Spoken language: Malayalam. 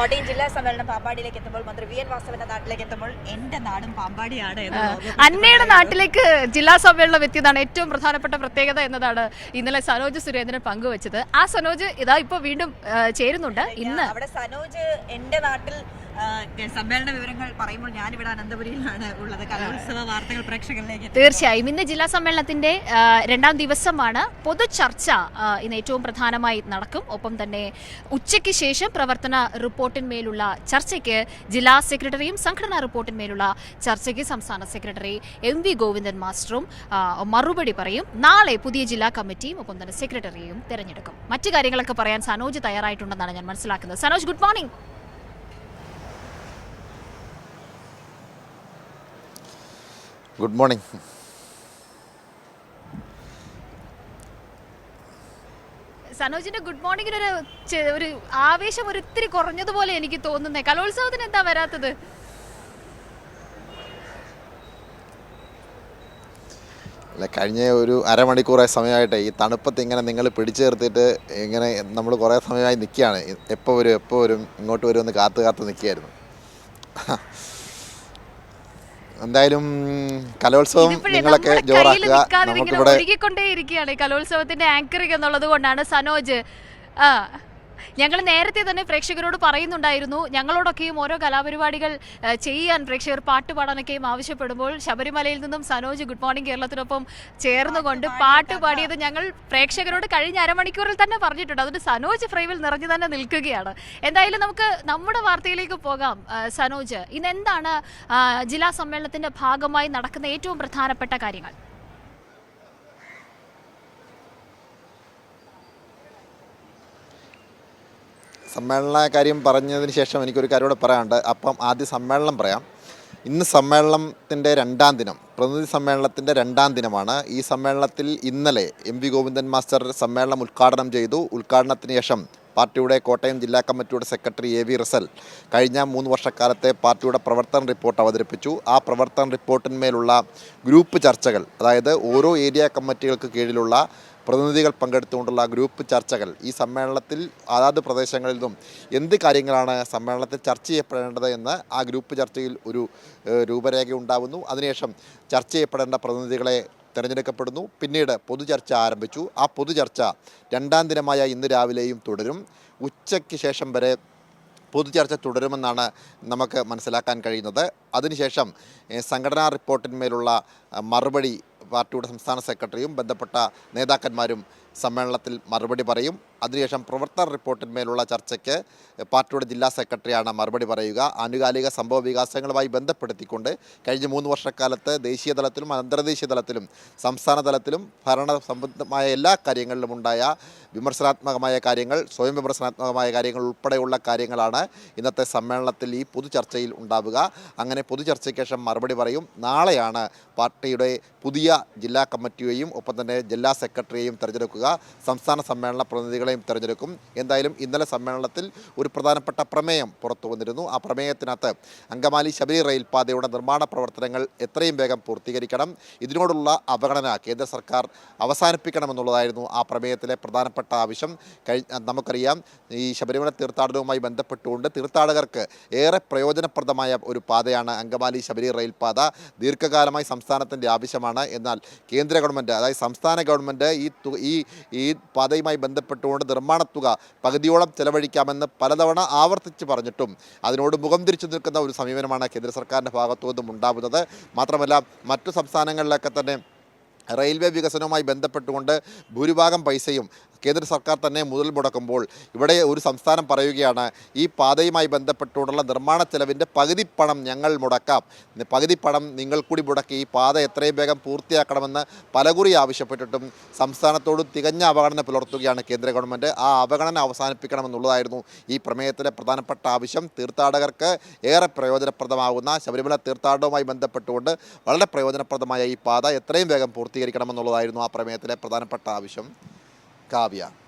കോട്ടയം ജില്ലാ സമ്മേളനം പാമ്പാടിയിലേക്ക് എത്തുമ്പോൾ മന്ത്രി വി എൻ വാസവന്റെ നാട്ടിലേക്ക് എത്തുമ്പോൾ എന്റെ നാടും പാമ്പാടിയാണ് അന്നയുടെ നാട്ടിലേക്ക് ജില്ലാ സമ്മേളനം എത്തിയതാണ് ഏറ്റവും പ്രധാനപ്പെട്ട പ്രത്യേകത എന്നതാണ് ഇന്നലെ സനോജ് സുരേന്ദ്രൻ പങ്കുവച്ചത്. ആ സനോജ് ഇതാ ഇപ്പൊ വീണ്ടും ചേരുന്നുണ്ട്. ഇന്ന് അവിടെ സനോജ് എന്റെ നാട്ടിൽ സമ്മേളന വിവരങ്ങൾ പറയുമ്പോൾ ഞാനിവിടെ അനന്തപുരിയിലാണ് ഉള്ളത്. കലോത്സവ വാർത്തകൾ പ്രേക്ഷകരിലേക്ക് തീർച്ചയായും. ഇന്ന് ജില്ലാ സമ്മേളനത്തിന്റെ രണ്ടാം ദിവസമാണ് പൊതു ചർച്ച ഇന്ന് ഏറ്റവും പ്രധാനമായി നടക്കും. ഒപ്പം തന്നെ ഉച്ചയ്ക്ക് ശേഷം പ്രവർത്തന റിപ്പോർട്ടിന്മേലുള്ള ചർച്ചയ്ക്ക് ജില്ലാ സെക്രട്ടറിയും സംഘടനാ റിപ്പോർട്ടിന്മേലുള്ള ചർച്ചയ്ക്ക് സംസ്ഥാന സെക്രട്ടറി എം വി ഗോവിന്ദൻ മാസ്റ്ററും മറുപടി പറയും. നാളെ പുതിയ ജില്ലാ കമ്മിറ്റിയും ഒപ്പം തന്നെ സെക്രട്ടറിയും തെരഞ്ഞെടുക്കും. മറ്റു കാര്യങ്ങളൊക്കെ പറയാൻ സനോജ് തയ്യാറായിട്ടുണ്ടെന്നാണ് ഞാൻ മനസ്സിലാക്കുന്നത്. Sanoj good morning good morning സനോജിന്റെ good മോർണിംഗിന് ഒരു ഒരു ആവേശം ഒരു ഇത്തിരി കുറഞ്ഞതുപോലെ എനിക്ക് തോന്നുന്നേ. കലോത്സവത്തിന് എന്താ വരാത്തത്? അല്ല കഴിഞ്ഞ ഒരു അരമണിക്കൂറെ സമയമായിട്ട് ഈ തണുപ്പത്ത് ഇങ്ങനെ നിങ്ങൾ പിടിച്ചു നിർത്തിയിട്ട് ഇങ്ങനെ നമ്മൾ കുറേ സമയമായി നിൽക്കുകയാണ്. എപ്പോൾ വരും എപ്പോൾ വരും ഇങ്ങോട്ട് വരും എന്ന് കാത്ത് കാത്ത് നിൽക്കുകയായിരുന്നു. എന്തായാലും കലോത്സവം നിങ്ങളൊക്കെ ജോറാക്കുക. നമുക്കിവിടെ കലോത്സവത്തിന്റെ ആങ്കറിംഗ് എന്നുള്ളത് കൊണ്ടാണ് സനോജ്. ആ. ഞങ്ങൾ നേരത്തെ തന്നെ പ്രേക്ഷകരോട് പറയുന്നുണ്ടായിരുന്നു ഞങ്ങളോടൊക്കെയും ഓരോ കലാപരിപാടികൾ ചെയ്യാൻ പ്രേക്ഷകർ പാട്ട് പാടാനൊക്കെയും ആവശ്യപ്പെടുമ്പോൾ ശബരിമലയിൽ നിന്നും സനോജ് ഗുഡ് മോർണിംഗ് കേരളത്തിനൊപ്പം ചേർന്നുകൊണ്ട് പാട്ട് പാടിയത്. ഞങ്ങൾ പ്രേക്ഷകരോട് കഴിഞ്ഞ അരമണിക്കൂറിൽ തന്നെ പറഞ്ഞിട്ടുണ്ട്. അതുകൊണ്ട് സനോജ് ഫ്രെയിമിൽ നിറഞ്ഞു തന്നെ നിൽക്കുകയാണ്. എന്തായാലും നമുക്ക് നമ്മുടെ വാർത്തയിലേക്ക് പോകാം സനോജ്. ഇന്ന് എന്താണ് ജില്ലാ സമ്മേളനത്തിന്റെ ഭാഗമായി നടക്കുന്ന ഏറ്റവും പ്രധാനപ്പെട്ട കാര്യങ്ങൾ? സമ്മേളന കാര്യം പറഞ്ഞതിന് ശേഷം എനിക്കൊരു കാര്യം കൂടെ പറയാനുണ്ട്. അപ്പം ആദ്യ സമ്മേളനം പറയാം. ഇന്ന് സമ്മേളനത്തിന്റെ രണ്ടാം ദിനം പ്രതിനിധി സമ്മേളനത്തിന്റെ രണ്ടാം ദിനമാണ്. ഈ സമ്മേളനത്തിൽ ഇന്നലെ എം വി ഗോവിന്ദൻ മാസ്റ്റർ സമ്മേളനം ഉദ്ഘാടനം ചെയ്തു. ഉദ്ഘാടനത്തിന് ശേഷം പാർട്ടിയുടെ കോട്ടയം ജില്ലാ കമ്മിറ്റിയുടെ സെക്രട്ടറി എ വി റസൽ കഴിഞ്ഞ മൂന്ന് വർഷക്കാലത്തെ പാർട്ടിയുടെ പ്രവർത്തന റിപ്പോർട്ട് അവതരിപ്പിച്ചു. ആ പ്രവർത്തന റിപ്പോർട്ടിന്മേലുള്ള ഗ്രൂപ്പ് ചർച്ചകൾ അതായത് ഓരോ ഏരിയ കമ്മിറ്റികൾക്ക് കീഴിലുള്ള പ്രതിനിധികൾ പങ്കെടുത്തുകൊണ്ടുള്ള ഗ്രൂപ്പ് ചർച്ചകൾ ഈ സമ്മേളനത്തിൽ അതാത് പ്രദേശങ്ങളിൽ നിന്നും എന്ത് കാര്യങ്ങളാണ് സമ്മേളനത്തിൽ ചർച്ച ചെയ്യപ്പെടേണ്ടത് എന്ന് ആ ഗ്രൂപ്പ് ചർച്ചയിൽ ഒരു രൂപരേഖ ഉണ്ടാകുന്നു അതിനുശേഷം ചർച്ച ചെയ്യപ്പെടേണ്ട പ്രതിനിധികളെ തിരഞ്ഞെടുക്കപ്പെടുന്നു. പിന്നീട് പൊതുചർച്ച ആരംഭിച്ചു. ആ പൊതുചർച്ച രണ്ടാം ദിനമായ ഇന്ന് രാവിലെയും തുടരും. ഉച്ചയ്ക്ക് ശേഷം വരെ പൊതുചർച്ച തുടരുമെന്നാണ് നമുക്ക് മനസ്സിലാക്കാൻ കഴിയുന്നത്. അതിനുശേഷം സംഘടനാ റിപ്പോർട്ടിന്മേലുള്ള മറുപടി പാർട്ടിയുടെ സംസ്ഥാന സെക്രട്ടറിയും ബന്ധപ്പെട്ട നേതാക്കന്മാരും സമ്മേളനത്തിൽ മറുപടി പറയും. അതിനുശേഷം പ്രവർത്തന റിപ്പോർട്ടിന്മേലുള്ള ചർച്ചയ്ക്ക് പാർട്ടിയുടെ ജില്ലാ സെക്രട്ടറിയാണ് മറുപടി പറയുക. ആനുകാലിക സംഭവ വികാസങ്ങളുമായി ബന്ധപ്പെടുത്തിക്കൊണ്ട് കഴിഞ്ഞ മൂന്ന് വർഷക്കാലത്ത് ദേശീയ തലത്തിലും അന്തർദേശീയ തലത്തിലും സംസ്ഥാന തലത്തിലും ഭരണ സംബന്ധമായ എല്ലാ കാര്യങ്ങളിലും ഉണ്ടായ വിമർശനാത്മകമായ കാര്യങ്ങൾ സ്വയം വിമർശനാത്മകമായ കാര്യങ്ങൾ ഉൾപ്പെടെയുള്ള കാര്യങ്ങളാണ് ഇന്നത്തെ സമ്മേളനത്തിൽ ഈ പൊതുചർച്ചയിൽ ഉണ്ടാവുക. അങ്ങനെ പൊതുചർച്ചയ്ക്ക് ശേഷം മറുപടി പറയും. നാളെയാണ് പാർട്ടിയുടെ പുതിയ ജില്ലാ കമ്മിറ്റിയെയും ഒപ്പം തന്നെ ജില്ലാ സെക്രട്ടറിയെയും തിരഞ്ഞെടുക്കുക. സംസ്ഥാന സമ്മേളന പ്രതിനിധികളെയും തെരഞ്ഞെടുക്കും. എന്തായാലും ഇന്നലെ സമ്മേളനത്തിൽ ഒരു പ്രധാനപ്പെട്ട പ്രമേയം പുറത്തു വന്നിരുന്നു. ആ പ്രമേയത്തിനകത്ത് അങ്കമാലി ശബരി റെയിൽപാതയുടെ നിർമ്മാണ പ്രവർത്തനങ്ങൾ എത്രയും വേഗം പൂർത്തീകരിക്കണം. ഇതിനോടുള്ള അവഗണന കേന്ദ്ര സർക്കാർ അവസാനിപ്പിക്കണമെന്നുള്ളതായിരുന്നു ആ പ്രമേയത്തിലെ പ്രധാനപ്പെട്ട ആവശ്യം. നമുക്കറിയാം ഈ ശബരിമല തീർത്ഥാടനവുമായി ബന്ധപ്പെട്ടുകൊണ്ട് തീർത്ഥാടകർക്ക് ഏറെ പ്രയോജനപ്രദമായ ഒരു പാതയാണ് അങ്കമാലി ശബരി റെയിൽപാത. ദീർഘകാലമായി സംസ്ഥാനത്തിന്റെ ആവശ്യമാണ്. എന്നാൽ കേന്ദ്ര ഗവൺമെന്റ് അതായത് സംസ്ഥാന ഗവൺമെന്റ് ഈ ഈ ഈ പാതയുമായി ബന്ധപ്പെട്ടുകൊണ്ട് നിർമ്മാണ തുക പകുതിയോളം ചെലവഴിക്കാമെന്ന് പലതവണ ആവർത്തിച്ച് പറഞ്ഞിട്ടും അതിനോട് മുഖം തിരിച്ചു നിൽക്കുന്ന ഒരു സമീപനമാണ് കേന്ദ്ര സർക്കാരിന്റെ ഭാഗത്തു നിന്നും ഉണ്ടാവുന്നത്. മാത്രമല്ല മറ്റു സംസ്ഥാനങ്ങളിലൊക്കെ തന്നെ റെയിൽവേ വികസനവുമായി ബന്ധപ്പെട്ടുകൊണ്ട് ഭൂരിഭാഗം പൈസയും കേന്ദ്ര സർക്കാർ തന്നെ മുതൽ മുടക്കുമ്പോൾ ഇവിടെ ഒരു സംസ്ഥാനം പറയുകയാണ് ഈ പാതയുമായി ബന്ധപ്പെട്ടുകൊണ്ടുള്ള നിർമ്മാണ ചെലവിന്റെ പകുതി പണം ഞങ്ങൾ മുടക്കാം. പകുതി പണം നിങ്ങൾ കൂടി മുടക്കി ഈ പാത എത്രയും വേഗം പൂർത്തിയാക്കണമെന്ന് പലകുറി ആവശ്യപ്പെട്ടിട്ടും സംസ്ഥാനത്തോട് തികഞ്ഞ അവഗണന പുലർത്തുകയാണ് കേന്ദ്ര ഗവൺമെന്റ്. ആ അവഗണന അവസാനിപ്പിക്കണമെന്നുള്ളതായിരുന്നു ഈ പ്രമേയത്തിലെ പ്രധാനപ്പെട്ട ആവശ്യം. തീർത്ഥാടകർക്ക് ഏറെ പ്രയോജനപ്രദമാകുന്ന ശബരിമല തീർത്ഥാടനവുമായി ബന്ധപ്പെട്ടുകൊണ്ട് വളരെ പ്രയോജനപ്രദമായ ഈ പാത എത്രയും വേഗം പൂർത്തീകരിക്കണമെന്നുള്ളതായിരുന്നു ആ പ്രമേയത്തിലെ പ്രധാനപ്പെട്ട ആവശ്യം. Cavia.